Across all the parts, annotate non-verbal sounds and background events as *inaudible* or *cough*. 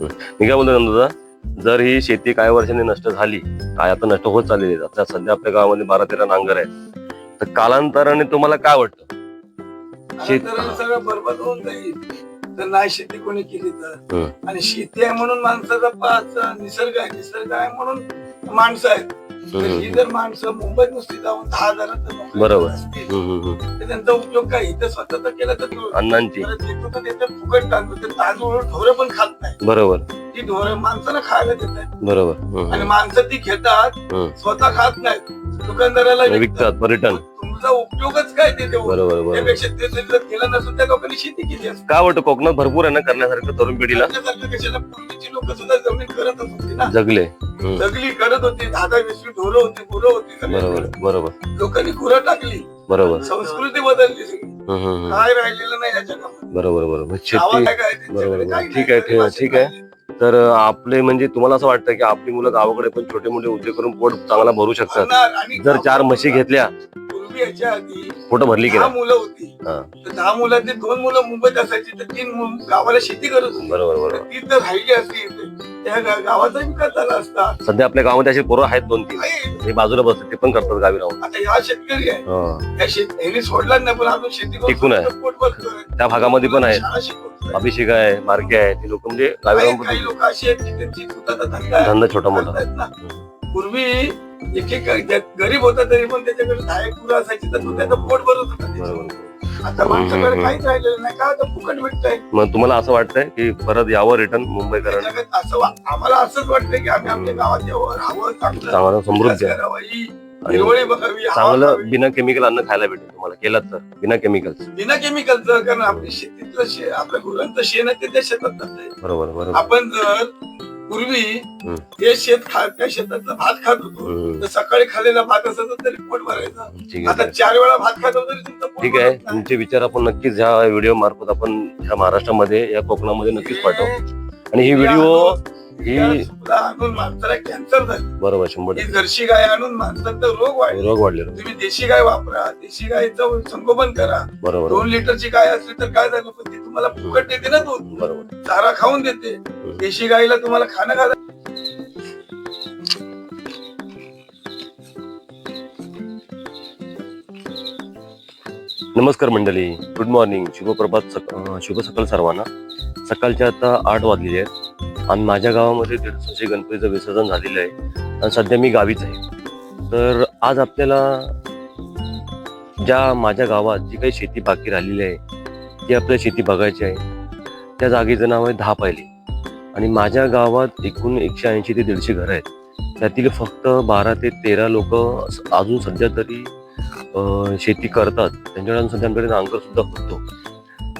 मी काय बोलतो दादा जर ही शेती काही वर्षांनी नष्ट झाली काय आता नष्ट होत चाललेली आहे. आता सध्या आपल्या गावामध्ये बारा तेरा नांगर आहेत. तर कालांतराने तुम्हाला काय वाटतं? शेत- सगळं बरबाद होऊन जाईल. तर नाही शेती कोणी केली तर. आणि शेती आहे म्हणून माणसाचा पाच निसर्ग आहे निसर्ग आहे म्हणून माणसं आहेत. ही जर माणसं मुंबईत नुसती जाऊन दहा नोकरी बरोबर. असतील. तर त्यांचा उपयोग काय? इथं स्वतःचा केला तर तो- अण्णांची. तर देतो तर देतो फुकट तांदूळ ते तांदूळ ढोरं पण खात नाही बरोबर. ती ढोरं माणसाला खायला देत आहेत बरोबर. आणि. माणसं ती घेतात. स्वतः खात नाहीत. दुकानदाराला विकतात पर्यटन. तुमचा उपयोगच काय ते? बरोबर बरोबर त्यापेक्षा ते जर केलं नसून त्या लोकांनी शेती केली असते काय वाटतं कोकणात भरपूर आहे ना करण्यासारखं तरुण पिढीला आपल्यासारखं कशाला पूर्वीची लोक सुद्धा जमीन करतच होती ना जगले हम्म. जगली करत होती दहा दहा वीस ढोरं होती गुरं होती बरोबर. बरोबर लोकांनी गुरं टाकली बरोबर संस्कृती बदलली सगळी हम्म, हम्म, हम्म. काय राहिलेलं नाही या जगामध्ये बरोबर बरोबर शेती काय बरोबर, बरोबर. काही ठीक. आहे, ठीक आहे. असे तर आपले म्हणजे तुम्हाला असं वाटतं की आपली मुलं गावाकडे पण छोटे मोठे उद्योग करून पोट चांगला भरू शकतात. जर चार म्हशी घेतल्या पोट भरली गेला मुलं होती. दहा मुलातली दोन मुलं मुंबईत असायची तर तीन गावाला शेती करत होती. बरोबर बरोबर. ती जर राहिली असती त्या गावाचा विकास झाला असता. सध्या आपल्या गावामध्ये अशी पोरं आहेत दोन तीन हे बाजूला बसतात ते पण करतात गावी राहून. आता ह्या शेतकरी आहे ह्यानी सोडला नाही पण शेती टिकून आहे. त्या भागामध्ये पण आहेत. अभिषेक आहे मार्के आहे ते लोक म्हणजे गावी काही राहून काही लोक अशी आहेत की त्यांची स्वतःचा धंदा आहे. धंदा छोटा मोठा करतायत ना. पूर्वी एक एक गरीब होता तरी पण त्याच्याकडे दहा एक गुरं असायची तर तो त्याचं पोट भरत होता त्याच्यावर. बरोबर. आता माणसाकडे काहीच राहिलेलं नाही. का आता फुकट भेटतंय? मग तुम्हाला असं वाटतंय की परत यावं रिटर्न मुंबईकरांना? जगात असं वा- आम्हाला असंच वाटतंय की आम्ही आपल्या गावात यावं राहावं चांगलं. चांगलं समृद्ध विकास आहे. करावा, ही चांगलं. बिना केमिकल अन्न खायला भेटेल तुम्हाला केलं तर बिना केमिकल्स बिना केमिकलचं कारण आपली शेतीतलं शे आपल्या गुरांचं शेण आहे ते त्या शेतात बरोबर बरोबर आपण जर पूर्वी. ते शेत खात त्या शेतातला भात खात होतो. तर सकाळी खाल्लेला भात असायचा तरी पोट भरायचा आता चार वेळा भात खातो तरी तुमचं पोट ठीक आहे भरत नाही. तुमचे विचार आपण नक्कीच ह्या व्हिडिओ मार्फत आपण ह्या महाराष्ट्रामध्ये या कोकणामध्ये नक्कीच पाठवू आणि ही व्हिडिओ ही आणून माणसाला कॅन्सर झाली. बरोबर शंभर ही टक्के. जर्सी गाय आणून माणसाचा रोग वाढला. रोग वाढले. तुम्ही देशी गाय वापरा देशी गायचं संगोपन करा. बरोबर. दोन लिटरची गाय असली तर काय झालं? पण ती तुम्हाला फुकट देते ना दूध. बरोबर. चारा खाऊन देते. देशी गाईला तुम्हाला खाणं घाला. नमस्कार मंडळी. गुड मॉर्निंग शुभप्रभात सक अं, शुभ सकाळ सर्वांना. सकाळच्या आता आठ वाजलेले आहेत. आणि माझ्या गावामध्ये दीड गणपतीचं विसर्जन झालेलं आहे आणि सध्या मी गावीच आहे. तर आज आपल्याला ज्या माझ्या गावात जी काही शेती बाकी राहिलेली आहे ती आपल्या शेती बघायची आहे त्या जागेचं नाव आहे दहा पायली. आणि माझ्या गावात एकूण एकशे ऐंशी ते दीडशे घरं आहेत. त्यातील फक्त बारा ते तेरा लोक अजून सध्या तरी शेती करतात. त्यांच्याकडे सध्याकडे नांगर सुद्धा होतो.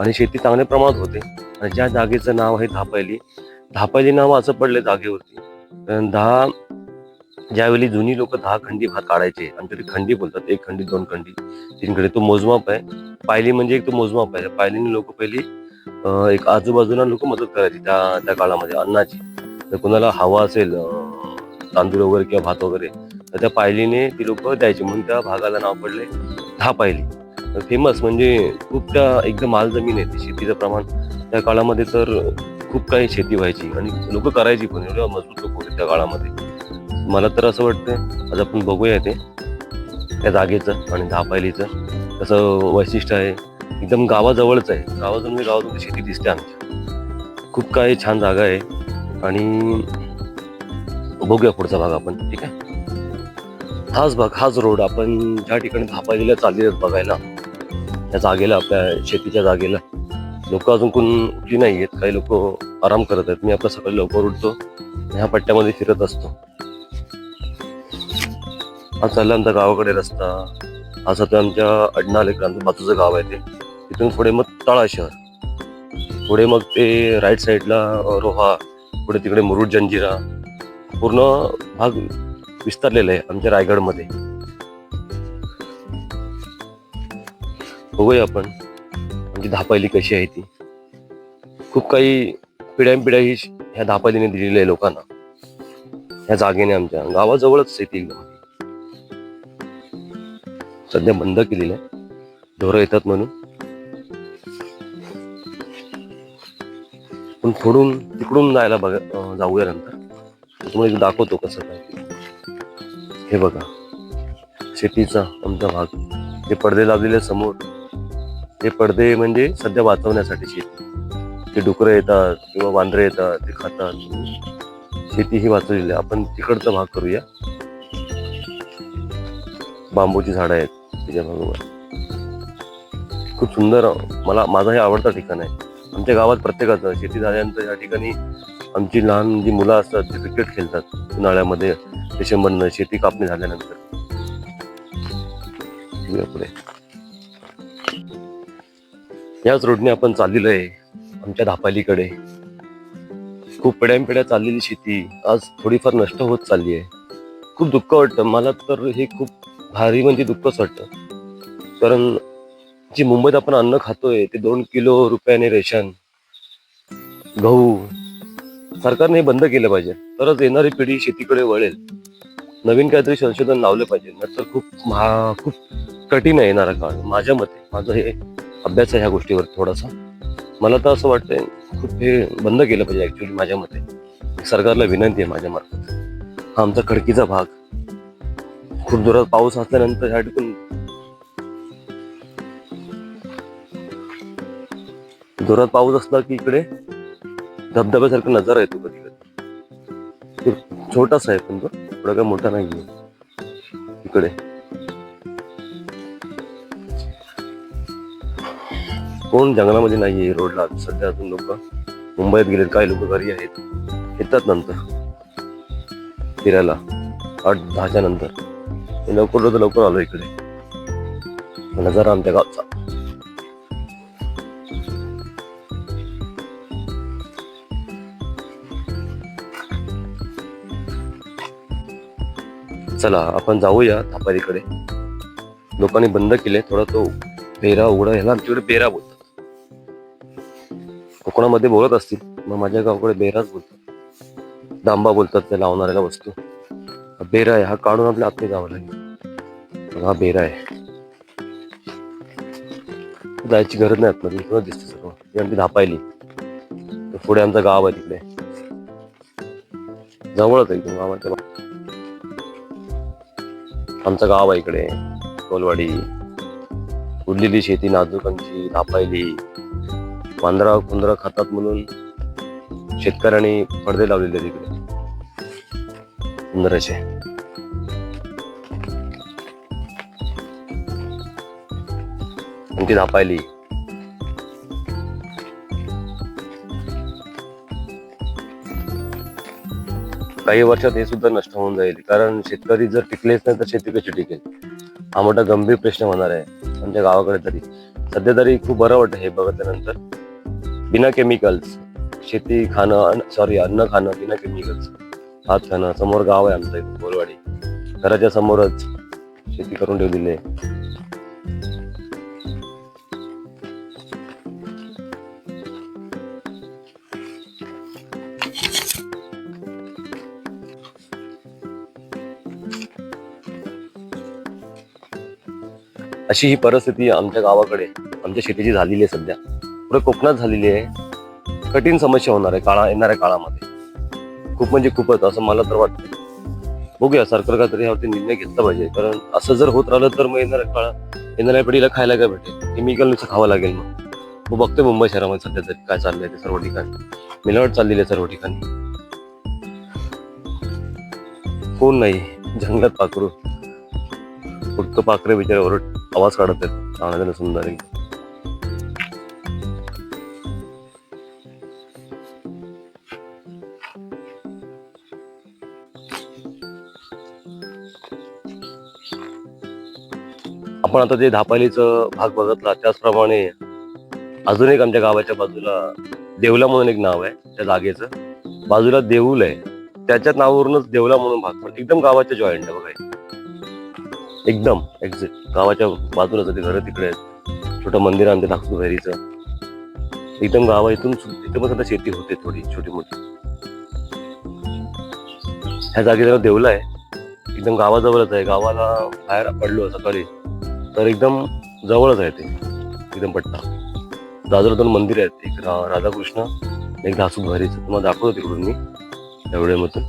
आणि शेती चांगल्या प्रमाणात होते. आणि ज्या जागेचं नाव आहे धापायली धापायली नाव असं पडले जागेवरती. दहा ज्यावेळी जुनी लोक दहा खंडी भात काढायचे आणि तरी खंडी बोलतात एक खंडी दोन खंडी. तीन खंडी तो मोजमाप आहे. पायली म्हणजे एक तो मोजमाप आहे. पायलीने लोक पहिली एक आजूबाजूला लोक मदत करायची त्या त्या काळामध्ये अन्नाची. तर कोणाला हवा असेल तांदूळ वगैरे किंवा भात वगैरे तर त्या पायलीने ती लोक द्यायची. म्हणून त्या भागाला नाव पडले दहा पायली. फेमस म्हणजे खूप त्या एकदम माल जमीन आहे ती. शेतीचं प्रमाण त्या काळामध्ये तर खूप काही शेती व्हायची आणि लोक करायची पण एवढ्या मजबूत लोक होते त्या काळामध्ये. मला तर असं वाटतं आज आपण बघूया ते त्या जागेचं आणि धापायलीचं तसं वैशिष्ट्य आहे एकदम गावाजवळच आहे. गावाजवळ म्हणजे गावातून शेती दिसते आमची खूप काही छान जागा आहे आणि बघूया पुढचा भाग आपण ठीक आहे? हाच भाग हाच रोड आपण ज्या ठिकाणी धापायलीला चालले बघायला त्या जागेला आपल्या शेतीच्या जागेला. लोक अजून कोण उठली नाही आहेत काही लोक आराम करत आहेत. मी आता सकाळी लवकर उठतो ह्या पट्ट्यामध्ये फिरत असतो. हा चालला आमचा गावाकडे रस्ता. हा सध्या आमच्या अडनाल एक आमच्या बाजूचं गाव आहे ते. तिथून पुढे मग तळा शहर. पुढे मग ते राईट साईडला रोहा. पुढे तिकडे मुरुड जंजिरा. पूर्ण भाग विस्तारलेला आहे आमच्या रायगडमध्ये. बघूया आपण. म्हणजे धापायली कशी आहे ती? खूप काही पिढ्यानपिढ्या ही ह्या धापायलीने दिलेली आहे लोकांना. ह्या जागेने आमच्या गावाजवळच शेती एकदम. सध्या बंद केलेलं आहे. ढोरं येतात म्हणून. पण थोडून फोडून तिकडून जायला बघा जाऊया नंतर. तुम्हाला एक दाखवतो कसं काय. हे बघा. शेतीचा आमचा भाग. हे पडदे लावलेले समोर. हे पडदे म्हणजे सध्या वाचवण्यासाठी शेती. ते डुकरं येतात किंवा वांदरे येतात ते खातात. शेती ही वाचवलेली आहे. आपण तिकडचा भाग करूया. बांबूची झाडं आहेत त्याच्या बरोबर. खूप सुंदर मला माझं हे आवडतं ठिकाण आहे. आमच्या गावात प्रत्येकाचं शेती झाल्यानंतर या ठिकाणी आमची लहान जी मुलं असतात ते क्रिकेट खेळतात उन्हाळ्यामध्ये. डिसेंबरनं शेती कापणी झाल्यानंतर. पुढे. याच रोडने आपण चाललेलो आहे आमच्या धापालीकडे. खूप पिढ्यान पिढ्या चाललेली शेती आज थोडीफार नष्ट होत चालली आहे. खूप दुःख वाटतं मला तर हे खूप भारी म्हणजे दुःखच वाटतं. कारण जी मुंबईत आपण अन्न खातोय ते दोन किलो रुपयाने रेशन गहू सरकारने हे बंद केलं पाहिजे. तरच येणारी पिढी शेतीकडे वळेल. नवीन काहीतरी संशोधन लावलं पाहिजे नंतर खूप महा खूप कठीण आहे येणारा काळ माझ्या मते. माझं हे अभ्यास आहे ह्या गोष्टीवर थोडासा. मला तर असं वाटतंय खूप हे बंद केलं पाहिजे ऍक्च्युली माझ्या मते. सरकारला विनंती आहे माझ्या मार्फत हा आमचा खडकीचा भाग. खूप जोरात पाऊस असल्यानंतर ह्या ठिकाणी जोरात पाऊस असला की इकडे धबधब्यासारखा नजारा येतो कधी कधी छोटासा आहे पण तो थोडा काय मोठा नाहीये. इकडे. कोण जंगलामध्ये नाहीये रोडला. सध्या अजून लोक मुंबईत गेलेत काही लोक घरी आहेत. येतात नंतर. फिरायला. आठ दहाच्या नंतर. लवकर तर लवकर आलो इकडे. नजारा आमच्या गावचा. चला आपण जाऊया थापारीकडे. लोकांनी बंद केले थोडा तो पेरा उघडा ह्याला आमच्याकडे बेरा बोल कोकणामध्ये बोलत असतील मग माझ्या गावाकडे बेराच बोलतात. डांबा बोलतात त्या लावणाऱ्याला वस्तू. बेरा आहे हा काढून आपल्या आतमध्ये गावाला लागेल हा बेरा आहे. जायची गरज नाही आतमध्ये इकडं दिसते सर्व ती आमची धापायली. तर पुढे आमचं गाव आहे तिकडे. जवळच आहे एकदम गावाच्या आमचं गाव आहे इकडे कोलवाडी. उरलेली शेती नाजूकांची धापायली. वांदरा कुंदरा खातात म्हणून शेतकऱ्यांनी पडदे लावलेले तिकडे इकडे. सुंदर असे आणि ती धापायली काही वर्षात हे सुद्धा नष्ट होऊन जाईल. कारण शेतकरी जर टिकलेच नाही तर शेती कशी टिकेल? हा मोठा गंभीर प्रश्न होणार आहे. आमच्या गावाकडे तरी. सध्या तरी खूप बरं वाटतं हे बघितल्यानंतर. बिना केमिकल्स शेती खाणं सॉरी अन्न खाणं बिना केमिकल्स भात खाणं समोर गाव आहे आमचं इथं बोलवाडी घराच्या समोरच शेती करून ठेवलेली आहे. अशी ही परिस्थिती आमच्या गावाकडे आमच्या शेतीची झालेली आहे सध्या. पुढे कोकणात झालेली आहे. कठीण समस्या होणार आहे काळा येणाऱ्या काळामध्ये. खूप म्हणजे खूपच असं मला तर वाटतं बघूया सरकार काहीतरी यावरती निर्णय घेतला पाहिजे. कारण असं जर होत राहिलं तर मग येणाऱ्या काळा येणाऱ्या पिढीला खायला काय भेटेल? केमिकल नुसतं खावं लागेल मग. मग बघते मुंबई शहरामध्ये सध्या तरी काय चाललंय ते सर्व ठिकाणी. मिलावट चाललेली आहे सर्व ठिकाणी. कोण नाही? जंगलात पाखरू. फक्त पाखरे बिचारे ओरड आवाज काढत आहेत. सुंदर आपण आता जे धापालीचं भाग बघितला त्याचप्रमाणे अजून एक आमच्या गावाच्या बाजूला देवला म्हणून एक नाव आहे त्या जागेचं. बाजूला देऊल आहे. त्याच्या नावावरूनच देवला म्हणून भाग पण एकदम गावाच्या जॉईंट आहे बघा एकदम एक्झिट गावाच्या बाजूलाच आहे ते घर तिकडे आहेत. छोटं मंदिर आणते धाकसू घरीचं एकदम गावा इथून इथं पण आता शेती होते थोडी छोटी मोठी. ह्या जागेला देवला आहे. एकदम गावाजवळच आहे. गावाला बाहेर पडलो सकाळी. तर एकदम जवळच आहे ते. एकदम पट्टा. दादर दोन मंदिर आहेत एक रा- राधाकृष्ण एक धासू भरीचं. तुम्हाला दाखवतो तिकडून मी. त्या वेळेमधून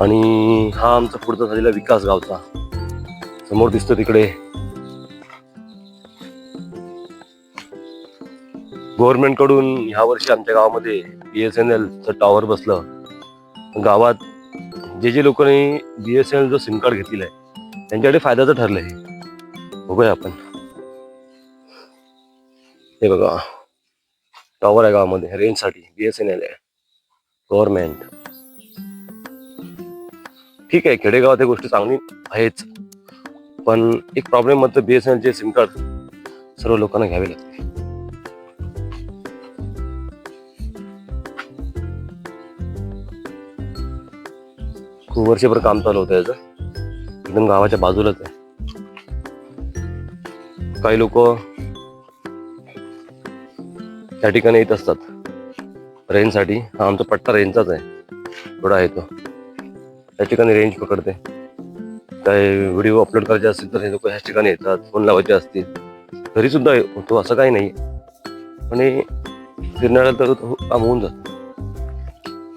आणि हा आमचा पुढचा झालेला विकास गावचा. समोर दिसतो तिकडे. गव्हर्नमेंटकडून ह्या वर्षी आमच्या गावामध्ये बी एस एन एलचं टॉवर बसलं. गावात जे जे लोकांनी बी एस एन एल जो सिम कार्ड घेतलेलं आहे त्यांच्याकडे फायद्याचं ठरलं हे बघूया आपण. हे बघा. टॉवर आहे गावामध्ये रेंजसाठी बी एस एन एल आहे. गव्हर्नमेंट ठीक आहे खेडेगावात ही गोष्टी चांगली आहेच पण एक प्रॉब्लेम मात्र B S N SIM card सर्व लोकांना घ्यावे लागते खूप वर्षभर काम चालू होतं याचं. एकदम गावाच्या बाजूलाच आहे. काही लोक त्या ठिकाणी येत असतात. रेंजसाठी. हा आमचा पट्टा रेंजचाच आहे. थोडा आहे तो. त्या ठिकाणी रेंज पकडते. काही व्हिडिओ अपलोड करायचे असतील तर हे लोक ह्याच ठिकाणी येतात. फोन लावायचे असतील. तरी सुद्धा होतो. असं काही नाही. पण हे तर हो, काम होऊन जात.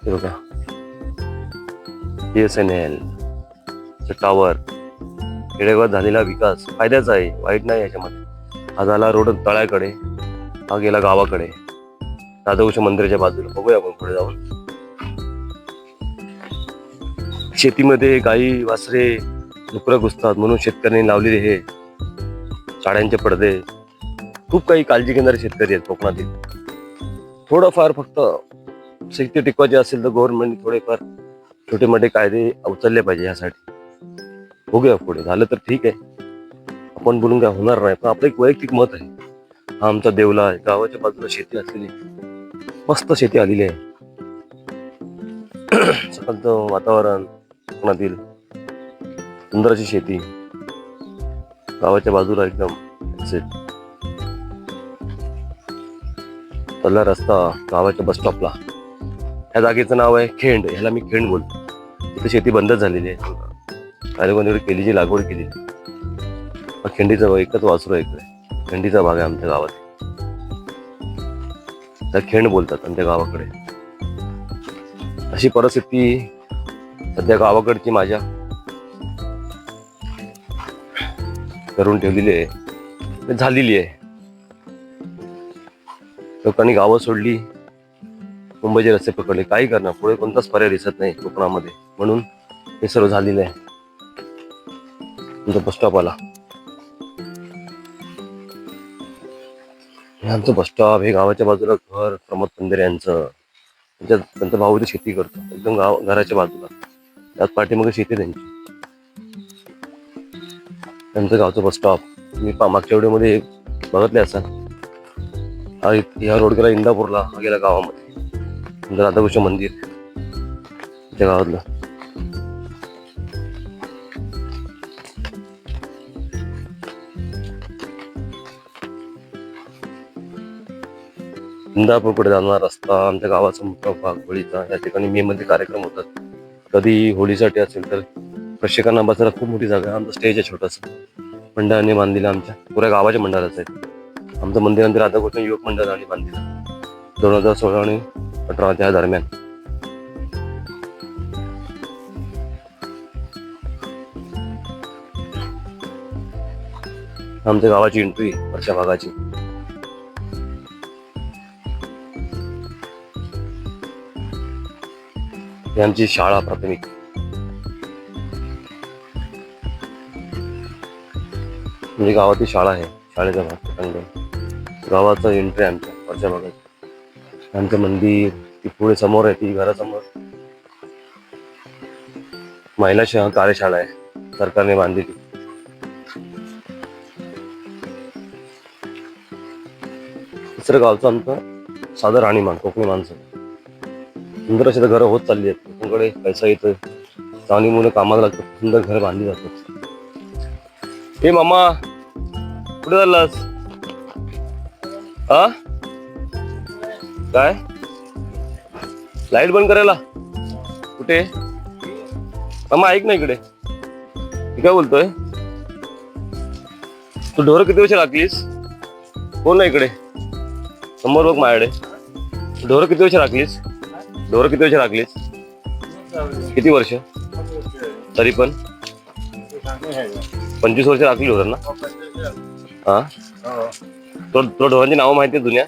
हे बघा. B S N L tower खेडेगावात झालेला विकास फायद्याचा आहे वाईट नाही याच्यामध्ये. हा झाला रोड तळ्याकडे हा गेला गावाकडे. राधाकृष्ण मंदिराच्या बाजूला. बघूया आपण पुढे जाऊन. शेतीमध्ये गाई वासरे डुकरं घुसतात म्हणून शेतकऱ्यांनी लावलेले हे साड्यांचे पडदे. खूप काही काळजी घेणारे शेतकरी आहेत कोकणातील. थोडंफार फक्त शेती टिकवायची असेल तर गव्हर्नमेंट थोडेफार छोटे मोठे कायदे उचलले पाहिजे यासाठी. बघूया पुढे. झालं तर ठीक आहे. आपण बोलून काय होणार नाही. पण आपलं एक वैयक्तिक मत आहे. हा आमचा देवला आहे. गावाच्या बाजूला शेती असलेली मस्त शेती आलेली आहे. *clears throat* सकाळचं वातावरण कोकणातील सुंदर अशी शेती. गावाच्या बाजूला एकदम तल्ला रस्ता गावाच्या बस स्टॉपला ह्या जागेचं नाव आहे खेंड. ह्याला मी खेंड बोलतो. तिथे शेती बंद झालेली आहे. काही केलीची लागवड केली. खिंडीचा भाग एकच वासरू इकडे. खिंडीचा भाग आहे आमच्या गावात. त्या खेंड बोलतात आमच्या गावाकडे. अशी परिस्थिती सध्या गावाकडची माझ्या. करून ठेवलेली आहे. झालेली आहे. लोकांनी गावं सोडली. मुंबईचे रस्ते पकडले. काही करणार. पुढे कोणताच पर्याय दिसत नाही कोकणामध्ये. म्हणून हे सर्व झालेलं आहे. तुमचा बस स्टॉप आला आमचं बस स्टॉप हे गावाच्या बाजूला घर प्रमोद पंधरे यांचं. त्यांच्या त्यांचा भाऊ इथे शेती करतो. एकदम गाव घराच्या बाजूला. त्यात पाठीमागे शेती त्यांची. त्यांचं गावचं बस स्टॉप मी मागच्या व्हिडिओमध्ये बघितले असाल. हा ह्या या रोड गेला इंदापूरला. हा गेला गावामध्ये. राधाकृष्ण मंदिर. त्या गावातलं. इंदापूरकडे जाणारा रस्ता आमच्या गावाचा मोठा भाग होळीचा या ठिकाणी मे मध्ये कार्यक्रम होतात. कधी होळीसाठी असेल तर प्रेक्षकांना बसायला खूप मोठी जागा आहे. आमचं स्टेज आहे छोटंसं. मंडळाने बांधलेलं आमच्या. पुऱ्या गावाच्या मंडळाचं आहे. आमचं मंदिरानंतर राधाकृष्ण युवक मंडळाने बांधलेलं दोन हजार सोळा आणि अठरा त्या दरम्यान. आमच्या गावाची एंट्री वर्षा भागाची. यांची शाळा प्राथमिक. म्हणजे गावातील शाळा आहे. शाळेचा भाग अंगण गावाचं एंट्री आमच्या वरच्या भागात. आमचं मंदिर ती पुढे समोर आहे ती घरासमोर. महिला शा कार्यशाळा आहे. सरकारने बांधलेली दुसरं गावचं आमचं साधं राहणीमान कोकणी माणसं. सुंदर अशी घरं होत चालली आहेत. लोकांकडे पैसा येतोय. चांगली मुलं कामाला लागतात. सुंदर घर बांधली जातात. हे मामा कुठे चाललास? हा काय? लाइट बंद करायला. कुठे? मामा ऐक ना इकडे. मी काय बोलतोय? तू ढोरं किती वर्ष राखलीस? बोल ना इकडे? समोर बघ माझ्याकडे. ढोरं किती वर्ष राखलीस? ढोरं किती वर्ष राखलीस किती वर्ष? तरी पण? पंचवीस वर्ष राखली ढोरं ना हा? तो तो ढोरांची नावं माहिती आहे जुन्या?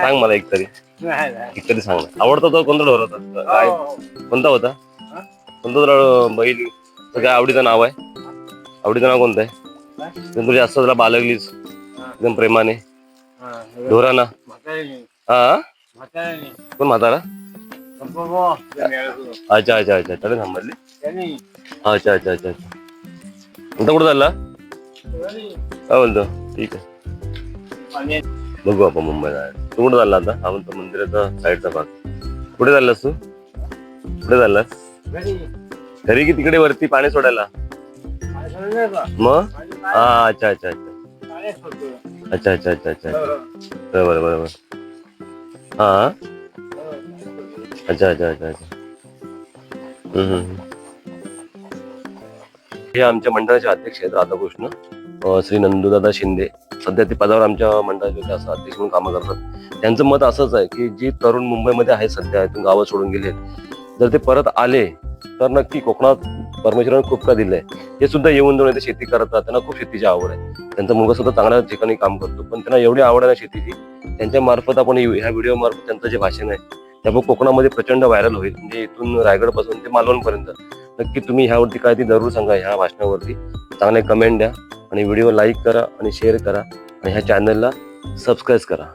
सांग मला एक तरी एक तरी सांग. ना. आवडता तो कोणता ढोर होता? काय? कोणता होता? कोणता तुला बैल? काय आवडीचं नाव आहे? आवडीचं नाव कोणतं आहे? एकदम तुझ्या जास्त तुला बालगलीस? एकदम प्रेमाने? ढोराना? हा? कोण म्हातारा? अच्छा अच्छा अच्छा. त्याला थांबले अच्छा अच्छा अच्छा अच्छा. कोणता कुठं चालला? काय बोलतो? ठीक आहे. बघू आपण मुंबईला. तू कुठं चालला आता? हा म्हणतो मंदिराचा साईडचा भाग. कुठे चाललास तू? कुठे चाललास? घरी. की तिकडे वरती पाणी सोडायला? मग? हा अच्छा अच्छा अच्छा. अच्छा अच्छा अच्छा अच्छा. बरोबर बरोबर. हा. अच्छा अच्छा अच्छा अच्छा. हम्म, हम्म, हम्म. हे आमच्या मंडळाचे अध्यक्ष आहेत राधाकृष्ण श्री नंदूदादा शिंदे. सध्या ते पदावर आमच्या मंडळाचे असं अध्यक्ष म्हणून कामं करतात. त्यांचं मत असंच आहे की जी तरुण मुंबईमध्ये आहे सध्या इथून गावं सोडून गेले जर ते परत आले तर नक्की कोकणात परमेश्वराने खूप का दिलंय? हे सुद्धा येऊन जाऊन इथे शेती करतात त्यांना खूप शेतीची आवड आहे. त्यांचा मुलगा सुद्धा चांगल्या ठिकाणी काम करतो. पण त्यांना एवढी आवड आहे ना शेतीची त्यांच्या मार्फत आपण ह्या ह्या व्हिडिओ मार्फत त्यांचं जे भाषण आहे त्यामुळे कोकणामध्ये प्रचंड व्हायरल होईल. म्हणजे इथून रायगडपासून ते मालवणपर्यंत. नक्की तुम्ही ह्यावरती काय ती जरूर सांगा ह्या भाषणावरती. चांगले कमेंट द्या आणि व्हिडिओ लाईक करा आणि शेअर करा आणि ह्या चॅनलला सबस्क्राईब करा.